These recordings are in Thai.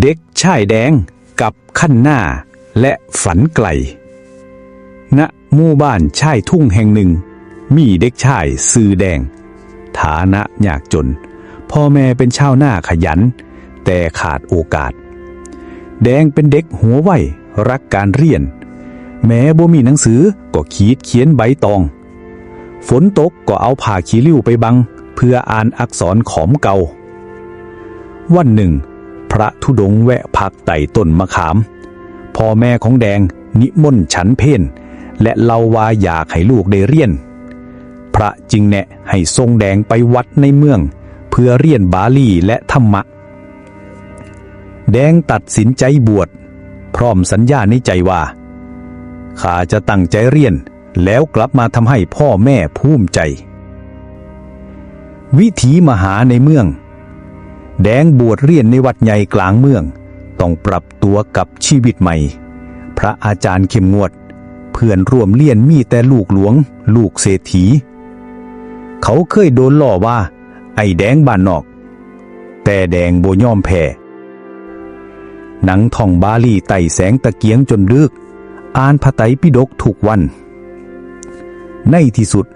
เด็กชายแดงกับขั้นหน้าและฝันไกล ณหมู่บ้านชายทุ่งแห่งหนึ่ง มีเด็กชายซื่อแดง ฐานะยากจน พ่อแม่เป็นชาวนาขยัน แต่ขาดโอกาส แดงเป็นเด็กหัวไวรักการเรียน แม้บ่มีหนังสือก็ขีดเขียนใบตอง ฝนตกก็เอาผ้าขี้ริ้วไปบัง เพื่ออ่านอักษรขอมเก่าวันหนึ่ง พระธุดงค์แวะพักไต่ต้นมะขาม พ่อแม่ของแดงนิมนต์ฉันเพนและเล่าว่าอยากให้ลูกได้เรียน พระจึงแนะให้ทรงแดงไปวัดในเมือง เพื่อเรียนบาลีและธรรมะ แดงตัดสินใจบวช พร้อมสัญญาในใจว่าข้าจะตั้งใจเรียนแล้วกลับมาทำให้พ่อแม่ภูมิใจ วิถีมหาในเมือง แดงบวชเรียนในวัดใหญ่กลางเมือง ต้องปรับตัวกับชีวิตใหม่ พระอาจารย์เข้มงวด เพื่อนร่วมเรียนมีแต่ลูกหลวง ลูกเศรษฐี เขาเคยโดนล่อว่า ไอ้แดงบ้านนอก แต่แดงโบย่อมแพ้หนังท่องบาลีไต่แสงตะเกียงจนดึก อ่านพระไตรปิฎกทุกวัน ในที่สุด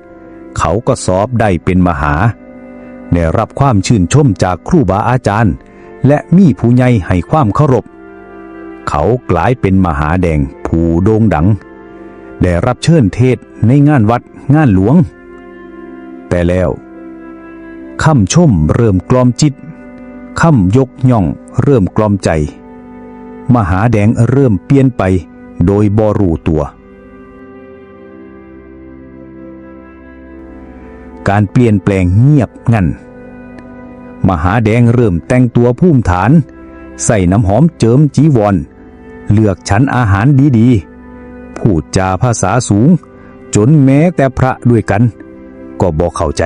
เขาก็สอบได้เป็นมหา ได้รับความชื่นชมจากครูบาอาจารย์ และมีผู้ใหญ่ให้ความเคารพ เขากลายเป็นมหาแดงผู้โด่งดัง ได้รับเชิญเทศในงานวัดงานหลวง แต่แล้วคำชมเริ่มกลอมจิตคำยกย่องเริ่มกลอมใจ มหาแดงเริ่มเปลี่ยนไปโดยบรูตัว การเปลี่ยนแปลงเงียบงันมหาแดงเริ่มแต่งตัวภูมิฐาน ใส่น้ำหอมเจิมจีวร เลือกชั้นอาหารดีๆ พูดจาภาษาสูง จนแม้แต่พระด้วยกัน ก็บอกเข้าใจ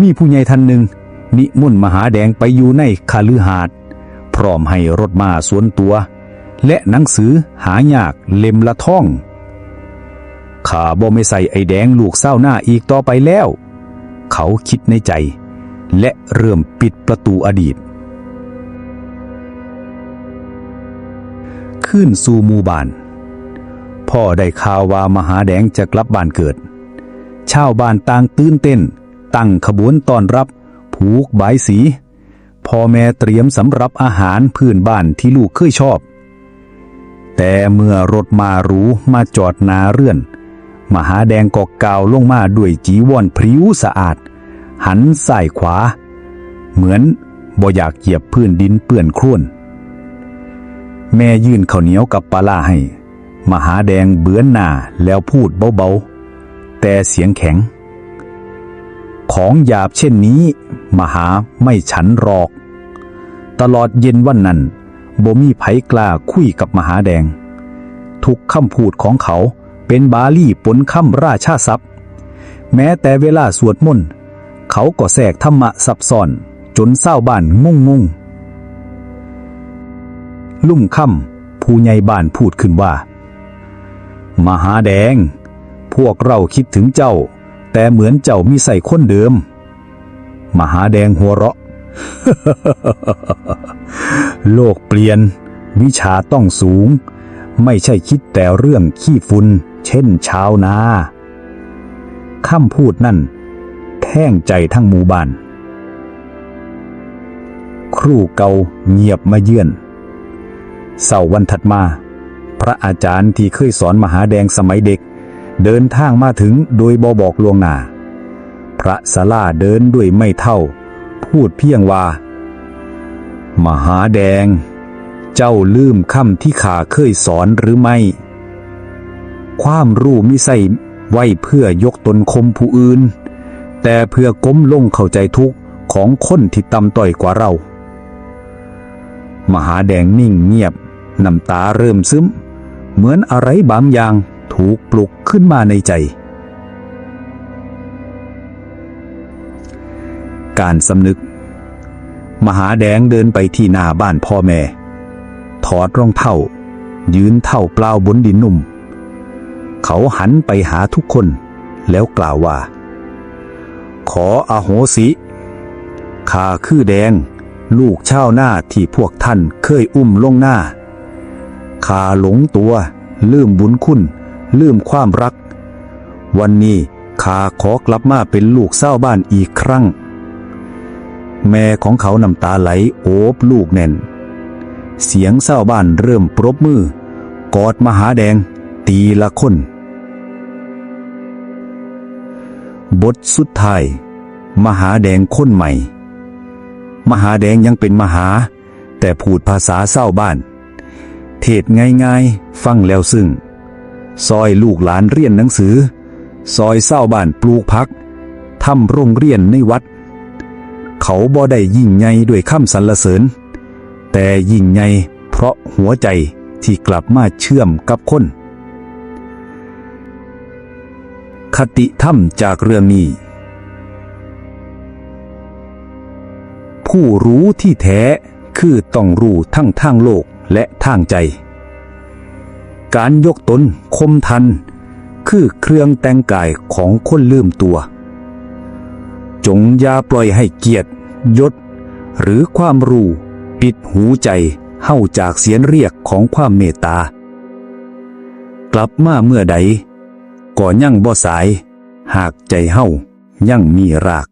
มีผู้ใหญ่ท่านหนึ่ง นิมนต์มหาแดงไปอยู่ในคาลือหาด พร้อมให้รถมาสวนตัว และหนังสือหายากเล่มละท่อง ข้าบ่ไม่ใส่ไอแดงลูกเศร้าหน้าอีกต่อไปแล้ว เขาคิดในใจ และเริ่มปิดประตูอดีต ขึ้นสู่หมู่บ้าน พ่อได้ข่าวว่ามหาแดงจะกลับบ้านเกิด ชาวบ้านต่างตื่นเต้น ตั้งขบวนต้อนรับ ผูกบายสี พ่อแม่เตรียมสำหรับอาหารพื้นบ้านที่ลูกเคยชอบแต่เมื่อรถมารู้มาจอดนาเรื่อน มหาแดงก็กาวลงมาด้วยจีวรพริ้วสะอาด หันซ้ายขวา เหมือนบ่อยากเหยียบพื้นดินเปื้อนครุ่นแม่ยื่นข้าวเหนียวกับปลาล่าให้ มหาแดงเบือนหน้าแล้วพูดเบาๆ แต่เสียงแข็ง ของหยาบเช่นนี้ มหาไม่ฉันหรอก ตลอดเย็นวันนั้นบ่มีไผกล้าคุยกับมหาแดง ทุกคำพูดของเขา เป็นบาลีปนคำราชาศัพท์ แม้แต่เวลาสวดมนต์เขาก็แทรกธรรมะซับซ้อน จนเศร้าบ้านงงงุ่งลุ่มค่ำผู้ใหญ่บ้านพูดขึ้นว่า มหาแดง พวกเราคิดถึงเจ้า แต่เหมือนเจ้ามีใส่คนเดิม มหาแดงหัวเราะ โลกเปลี่ยน วิชาต้องสูง ไม่ใช่คิดแต่เรื่องขี้ฝุ่น เช่นชาวนาคำพูดนั่นแท่งใจทั้งหมู่บ้าน ครูเกาเงียบมาเยือนเสาร์วันถัดมา พระอาจารย์ที่เคยสอนมหาแดงสมัยเด็ก เดินทางมาถึงโดยบอบอกลวงหนาพระสลาเดินด้วยไม่เท่า พูดเพียงว่า มหาแดง เจ้าลืมคำที่ข้าเคยสอนหรือไม่ ความรู้มิใส่ไว้เพื่อยกตนคมผู้อื่น แต่เพื่อก้มลงเข้าใจทุกข์ของคนที่ต่ำต้อยกว่าเรา มหาแดงนิ่งเงียบน้ำตาเริ่มซึม เหมือนอะไรบางอย่างถูกปลุกขึ้นมาในใจ การสำนึก มหาแดงเดินไปที่หน้าบ้านพ่อแม่ ถอดรองเท้ายืนเท้าเปล่าบนดินนุ่ม เขาหันไปหาทุกคน แล้วกล่าวว่า ขออโหสิข้าคือแดง ลูกเช่าหน้าที่พวกท่านเคยอุ้มลงหน้าข้าหลงตัว ลืมบุญคุณ ลืมความรัก วันนี้ข้าขอกลับมาเป็นลูกเศร้าบ้านอีกครั้ง แม่ของเขาน้ำตาไหลโอบลูกแน่น เสียงเศร้าบ้านเริ่มปรบมือกอดมหาแดง ตีละคน บทสุดท้าย มหาแดงคนใหม่ มหาแดงยังเป็นมหา แต่พูดภาษาเศร้าบ้าน เทศง่ายๆ ฟังแล้วซึ่ง ซอยลูกหลานเรียนหนังสือ ซอยเศร้าบ้านปลูกพักทำโรงเรียนในวัด เขาบ่ได้ยิ่งใหญ่ด้วยคำสรรเสริญ แต่ยิ่งใหญ่เพราะหัวใจที่กลับมาเชื่อมกับคน คติธรรมจากเรื่องนี้ ผู้รู้ที่แท้คือต้องรู้ทั้งทางโลกและทางใจ การยกตนคมทัน คือเครื่องแต่งกายของคนลืมตัว จงอย่าปล่อยให้เกียรติยศ หรือความรู้ปิดหูใจเฮ้าจากเสียงเรียกของความเมตตากลับมาเมื่อใด ก็ยั่งบ่สาย หากใจเฮ้ายั่งมีราก